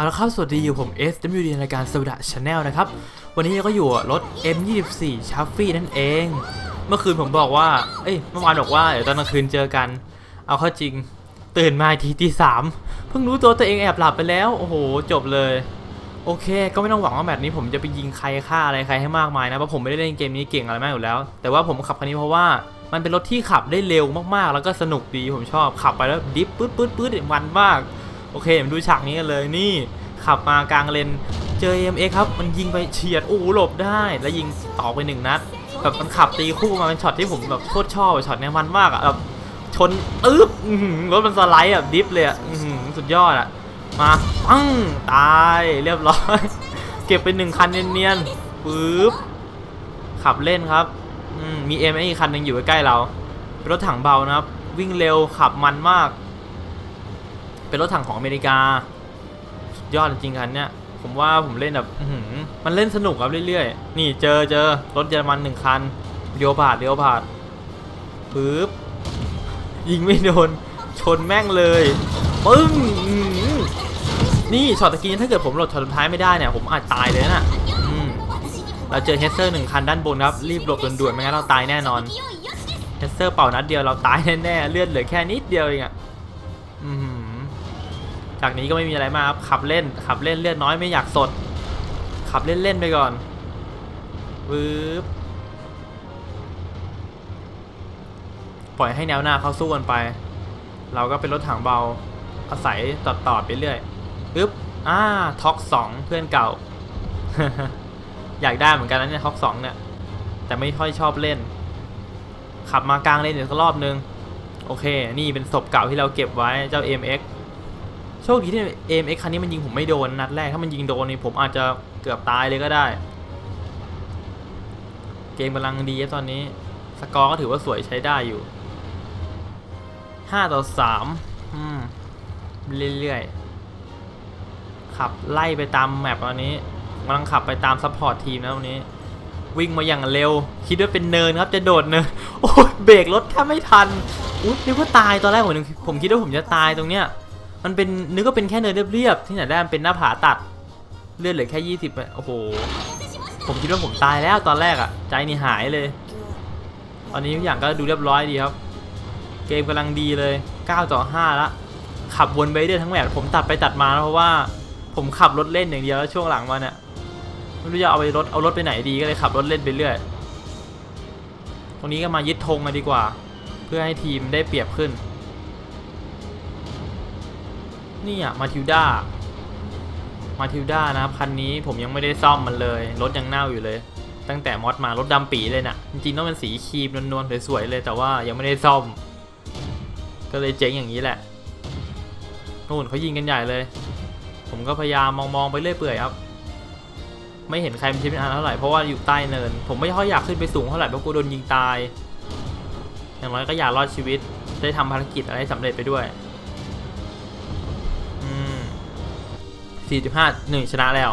เอาละครับ สวัสดีอยู่ผม SWD ในรายการสวดะชาแนลนะครับ วันนี้เราก็อยู่รถ M24 c h a f f y นั่นเอง เมื่อคืนผมบอกว่า เอ้ย เมื่อวานบอกว่า เดี๋ยวตอนกลางคืนเจอกัน เอาเข้าจริง ตื่นมาอีทีตีสามเพิ่งรู้ตัวตัวเองแอบหลับไปแล้ว โอ้โห จบเลย โอเค ก็ไม่ต้องหวังว่าแบบนี้ผมจะไปยิงใครฆ่าอะไรใครให้มากมายนะ เพราะผมไม่ได้เล่นเกมนี้เก่งอะไรมากอยู่แล้ว แต่ว่าผมขับคันนี้เพราะว่ามันเป็นรถที่ขับได้เร็วมากๆ แล้วก็สนุกดีผมชอบขับไปแล้วดิฟปื๊ดปื๊ดปื๊ดมันมาก โอเคมาดูฉากนี้กันเลยนี่ขับมากลางเลนเจอ MX ครับ มันยิงไปเฉียดโอ้หลบได้ แล้วยิงต่อไปหนึ่งนัดแบบมันขับตีคู่มาเป็นช็อตที่ผมแบบโคตรชอบช็อตเนี้ยมันมากอะแบบชนอึ๊บรถมันสไลด์แบบดิฟเลยอะสุดยอดอะมาปังตายเรียบร้อย เก็บไปหนึ่งคันเนียนๆปึ๊บขับเล่นครับอืมมี MX อีคันหนึ่งอยู่ใกล้เรารถถังเบานะครับ วิ่งเร็วขับมันมาก เป็นรถถังของอเมริกา ยอดจริงๆคันเนี้ยผมว่าผมเล่นแบบมันเล่นสนุกครับเรื่อยๆ นี่เจอเจอรถเยอรมันหนึ่งคันเลี้ยวผ่านเลี้ยวผ่านปึ๊บยิงไม่โดน ชนแม่งเลยปึ้งนี่ช็อตตะกี้ถ้าเกิดผมหลดช็อตสุดท้ายไม่ได้เนี่ยผมอาจตายเลยนะเราเจอเฮสเซอร์หนึ่งคันด้านบนครับ รีบหลบด่วนๆไม่งั้นเราตายแน่นอนเฮสเซอร์เป่านัดเดียวเราตายแน่ๆเลือดเหลือแค่นิดเดียวเองอะอือหือ จากนี้ก็ไม่มีอะไรมากครับขับเล่นขับเล่นเลือดน้อยไม่อยากสด ขับเล่นๆไปก่อนวืบปล่อยให้แนวหน้าเขาสู้กันไป เราก็เป็นรถถังเบาอาศัยต่อต่อๆไปเรื่อยปึ๊บอ่าท็อกสองเพื่อนเก่า อยากได้เหมือนกันนะเนี่ยท็อกสองเนี่ย แต่ไม่ค่อยชอบเล่น ขับมากลางเล่นอีกรอบนึง โอเค นี่เป็นศพเก่าที่เราเก็บไว้เจ้า MX คดีที่ MX คันนี้มันยิงผมไม่โดนนัดแรกถ้ามันยิงโดนนี่ผมอาจจะเกือบตายเลยก็ได้ เกมกำลังดีตอนนี้สกอร์ก็ถือว่าสวยใช้ได้อยู่5ต่อ3อืมเรื่อยๆ ขับไล่ไปตามแมปตอนนี้กำลังขับไปตามซัพพอร์ตทีมนะตรงนี้ วิ่งมาอย่างเร็ว คิดว่าเป็นเนินครับจะโดดเนินโอ้ยเบรกรถแทบไม่ทัน อุ๊ยนึกว่าตายตอนแรกผมผมคิดว่าผมจะตายตรงเนี้ย มันเป็นนึกว่าเป็นแค่เนินเรียบๆที่ไหนได้มันเป็นหน้าผาตัด เลือดเหลือแค่ยี่สิบโอ้โห ผมคิดว่าผมตายแล้วตอนแรกอะใจนี่หายเลย ตอนนี้ทุกอย่างก็ดูเรียบร้อยดีครับ เกมกำลังดีเลย 9 ต่อ 5 ละ ขับวนไปเรื่อยทั้งแมปผมตัดไปตัดมาเพราะว่า ผมขับรถเล่นอย่างเดียวแล้วช่วงหลังมาเนี่ยไม่รู้จะเอาไปรถเอารถไปไหนดีก็เลยขับรถเล่นไปเรื่อย ตรงนี้ก็มายึดธงมาดีกว่า เพื่อให้ทีมได้เปรียบขึ้น นี่อะมาทิวด้ามาทิวด้านะครับคันนี้ผมยังไม่ได้ซ่อมมันเลยรถยังเน่าอยู่เลย ตั้งแต่มอดมารถดำปีเลยนะ่ะ จริงๆต้องเป็นสีครีมนวลๆสวยๆเลยแต่ว่ายังไม่ได้ซ่อม ก็เลยเจ๊งอย่างนี้แหละนู่นเขายิงกันใหญ่เลย ผมก็พยายามมองๆไปเรื่อยเปื่อยครับ ไม่เห็นใครเป็นชิ้นเป็นอันเท่าไหร่เพราะว่าอยู่ใต้เนิน ผมไม่ค่อยอยากขึ้นไปสูงเท่าไหร่เพราะกลัวโดนยิงตาย อย่างน้อยก็อยากรอดชีวิต ได้ทำภารกิจอะไรสำเร็จไปด้วย 4.5หนึ่งชนะแล้ว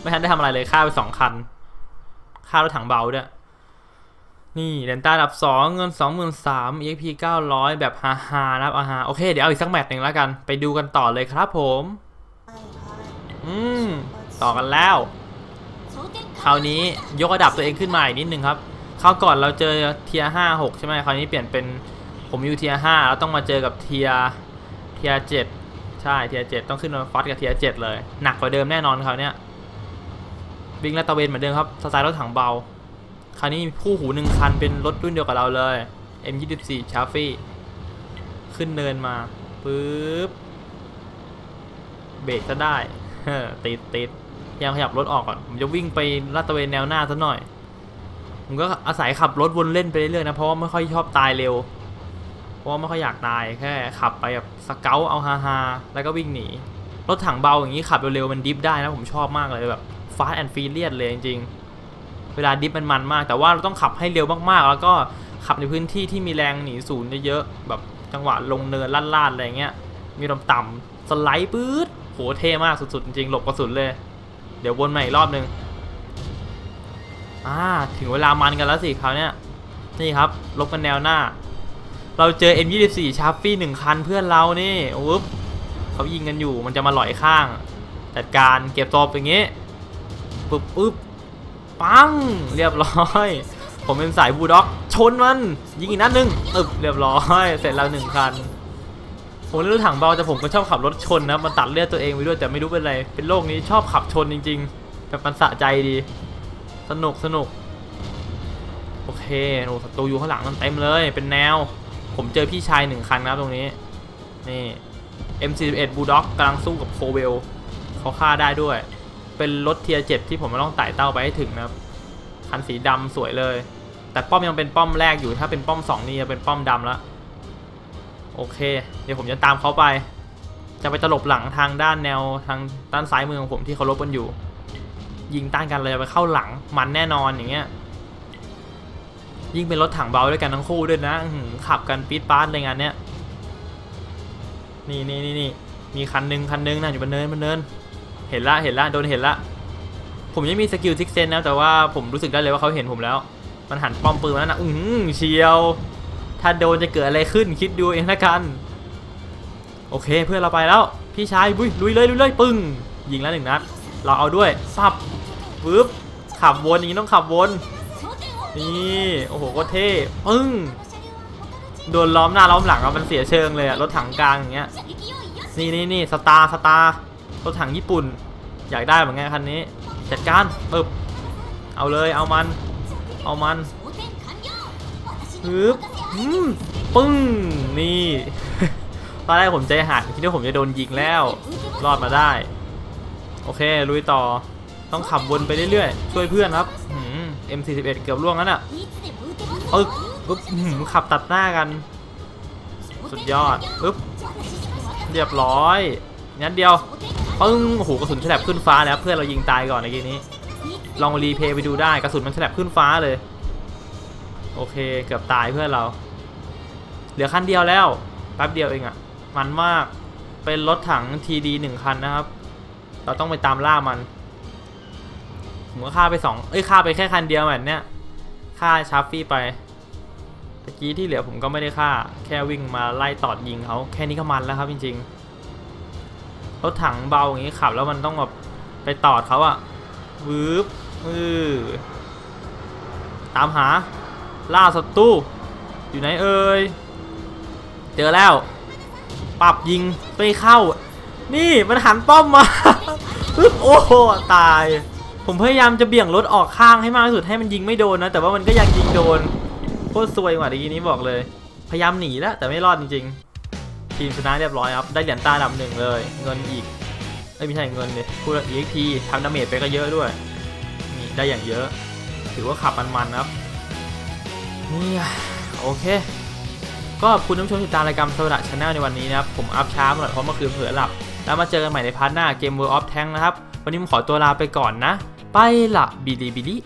ไม่ทันได้ทำอะไรเลยฆ่าไปสองคันฆ่ารถถังเบาด้วยนี่เดนต้าดับ 2 เงิน 23,000 EXP 900 แบบฮาฮานะครับอาฮาโอเค เดี๋ยวเอาอีกสักแมตช์หนึ่งแล้วกัน ไปดูกันต่อเลยครับผม อืม ต่อกันแล้ว คราวนี้ยกระดับตัวเองขึ้นมาอีกนิดนึงครับ คราวก่อนเราเจอเทียห้าหกใช่ไหมคราวนี้เปลี่ยนเป็นผมอยู่เทียห้าแล้วต้องมาเจอกับเทียเทียเจ็ด ใช่เทียเจ็ดต้องขึ้นมาฟัดกับเทียเจ็ดเลย หนักกว่าเดิมแน่นอนคราเนี้ยวิ่งและตะเวนเหมือนเดิมครับสไตล์รถถังเบา คราวนี้มีคู่หูหนึ่งคันเป็นรถรุ่นเดียวกับเราเลย M24 c h a f f y ขึ้นเนินมาปึ๊บเบรกซะได้เติดติดยังขยับรถออกก่อนผมจะวิ่งไปลาดตะเวนแนวหน้าซะหน่อยผมก็อาศัยขับรถวนเล่นไปเรื่อยๆนะเพราะว่าไม่ค่อยชอบตายเร็ว เพราะว่าไม่ค่อยอยากตายแค่ขับไปแบบสเกลเอาฮาฮาแล้วก็วิ่งหนี รถถังเบาอย่างนี้ขับเร็วๆมันดิฟได้นะผมชอบมากเลยแบบฟาสต์แอนด์ฟ r เลียเลยจริงๆ เวลาดิฟมันมันมาก แต่ว่าเราต้องขับให้เร็วมากๆ แล้วก็ขับในพื้นที่ที่มีแรงหนีศูนย์เยอะๆแบบจังหวะลงเนินลาดๆอะไรเงี้ยมีลมต่ำๆสไลด์ปื๊ดโหเท่มากสุดๆจริงๆหลบกระสุนเลย เดี๋ยววนมาอีกรอบนึงอ่าถึงเวลามันกันแล้วสิคราวเนี้ยนี่ครับลบกันแนวหน้า เราเจอ M24 ชาร์ฟี่หนึ่งคันเพื่อนเรานี่อุ๊บเขายิงกันอยู่มันจะมาหลอยข้าง จัดการเก็บศพอย่างงี้ปึ๊บปึ๊บปังเรียบร้อย ผมเป็นสายบูด็อกชนมัน ยิงอีกนัดหนึงตึบเรียบร้อยเสร็จแล้วหนึ่งคันผมเล่นรถถังเบาแต่ผมก็ชอบขับรถชนนะมันตัดเลือดตัวเองไปด้วยแต่ไม่รู้เป็นไร เป็นโรคนี้ชอบขับชนจริงๆแบบมันสะใจดี สนุกสนุกโอเคโอ้ศัตรูอยู่ข้างหลังนั่นเต็มเลยเป็นแนว ผมเจอพี่ชายหนึ่งคันนะครับตรงนี้ นี่ M41 Bulldog กำลังสู้กับโคเวลเขาฆ่าได้ด้วย เป็นรถเทียร์เจ็ดที่ผมมาต้องไต่เต้าไปให้ถึงนะครับ คันสีดำสวยเลย แต่ป้อมยังเป็นป้อมแรกอยู่ ถ้าเป็นป้อมสองนี่จะเป็นป้อมดำแล้ว โอเค เดี๋ยวผมจะตามเขาไป จะไปตลบหลังทางด้านแนวทางด้านซ้ายมือของผมที่เขารบกันอยู่ ยิงต้านกันเลยไปเข้าหลังมันแน่นอนอย่างเงี้ย ยิ่งเป็นรถถังเบาด้วยกันทั้งคู่ด้วยนะขับกันปี๊ดป๊าดเลยงานเนี้ยนี่นี่นี่นี่มีคันหนึงคันหนึงนะอยู่บนเนินบนเนิน เห็นละเห็นละโดนเห็นละผมยังมีสกิลซิกเซนนะแต่ว่าผมรู้สึกได้เลยว่าเขาเห็นผมแล้ว มันหันป้อมปืนมาแล้วนะอือหือเชียว ถ้าโดนจะเกิดอะไรขึ้นคิดดูเองละกัน โอเคเพื่อนเราไปแล้ว พี่ชายบุยลุยเลยลุยเลยปึ้งยิงแล้วหนึ่งนัดเราเอาด้วยซับปึ๊บขับวนอย่างนี้ต้องขับวน นี่โอ้โหก็เท่ปึ้งโดนล้อมหน้าล้อมหลังอะมันเสียเชิงเลยอะรถถังกลางอย่างเงี้ยนี่นี่นี่สตาร์สตาร์รถถังญี่ปุ่น อยากได้เหมือนกันคันนี้จัดการปึ๊บเอาเลยเอามัน เอามันปึ๊บปึ้งนี่ตอนแรกผมใจหันคิดว่าผมจะโดนยิงแล้ว รอดมาได้ โอเคลุยต่อต้องขับวนไปเรื่อยๆ ช่วยเพื่อนครับหื M41 เกือบล่วงแล้วน่ะปึ๊บปึ๊บอื้อหือขับตัดหน้ากัน สุดยอดปึ๊บเรียบร้อย งั้นเดียวปึ้งโอ้โหกระสุนฉลับขึ้นฟ้าแล้วเพื่อนเรายิงตายก่อนในเกมนี้ ลองรีเพลย์ไปดูได้กระสุนมันฉลับขึ้นฟ้าเลย โอเคเกือบตายเพื่อนเรา เหลือคันเดียวแล้วแป๊บเดียวเองอะมันมากเป็นรถถัง TD หนึ่งคันนะครับ เราต้องไปตามล่ามัน ผมก็ฆ่าไปสองเอ้ยฆ่าไปแค่คันเดียวแบบเนี้ยฆ่าชาร์ฟี่ไปตะกี้ที่เหลือผมก็ไม่ได้ฆ่า แค่วิ่งมาไล่ตอดยิงเขาแค่นี้ก็มันแล้วครับจริงๆรถถังเบาอย่างนี้ขับแล้วมันต้องแบบไปตอดเขาอะวืบมือตามหาล่าศัตรูอยู่ไหนเอ่ยเจอแล้ว ปรับยิงไปเข้า นี่มันหันป้อมมา โอ้โห ตาย ผมพยายามจะเบี่ยงรถออกข้างให้มากที่สุดให้มันยิงไม่โดนนะ แต่ว่ามันก็ยังยิงโดนโคตรซวยกว่าทีนี้บอกเลย พยายามหนีแล้วแต่ไม่รอดจริงๆ ทีมชนะเรียบร้อยครับ ได้เหรียญตาดับหนึ่งเลย เงินอีกไม่ใช่เงินเลยพูด EXP ทำดาเมจไปก็เยอะด้วยนี่ได้อย่างเยอะ ถือว่าขับมันๆครับนี่โอเค ก็ขอบคุณท่านผู้ชมที่ติดตามรายการสวัสดิ์ชาแนลในวันนี้นะครับ ผมอัพช้ามาหน่อยเพราะเมื่อคืนเผลอหลับ แล้วมาเจอกันใหม่ในพาร์ทหน้าเกม World of Tank นะครับ วันนี้ผมขอตัวลาไปก่อนนะ ไปละบิลิบิลิ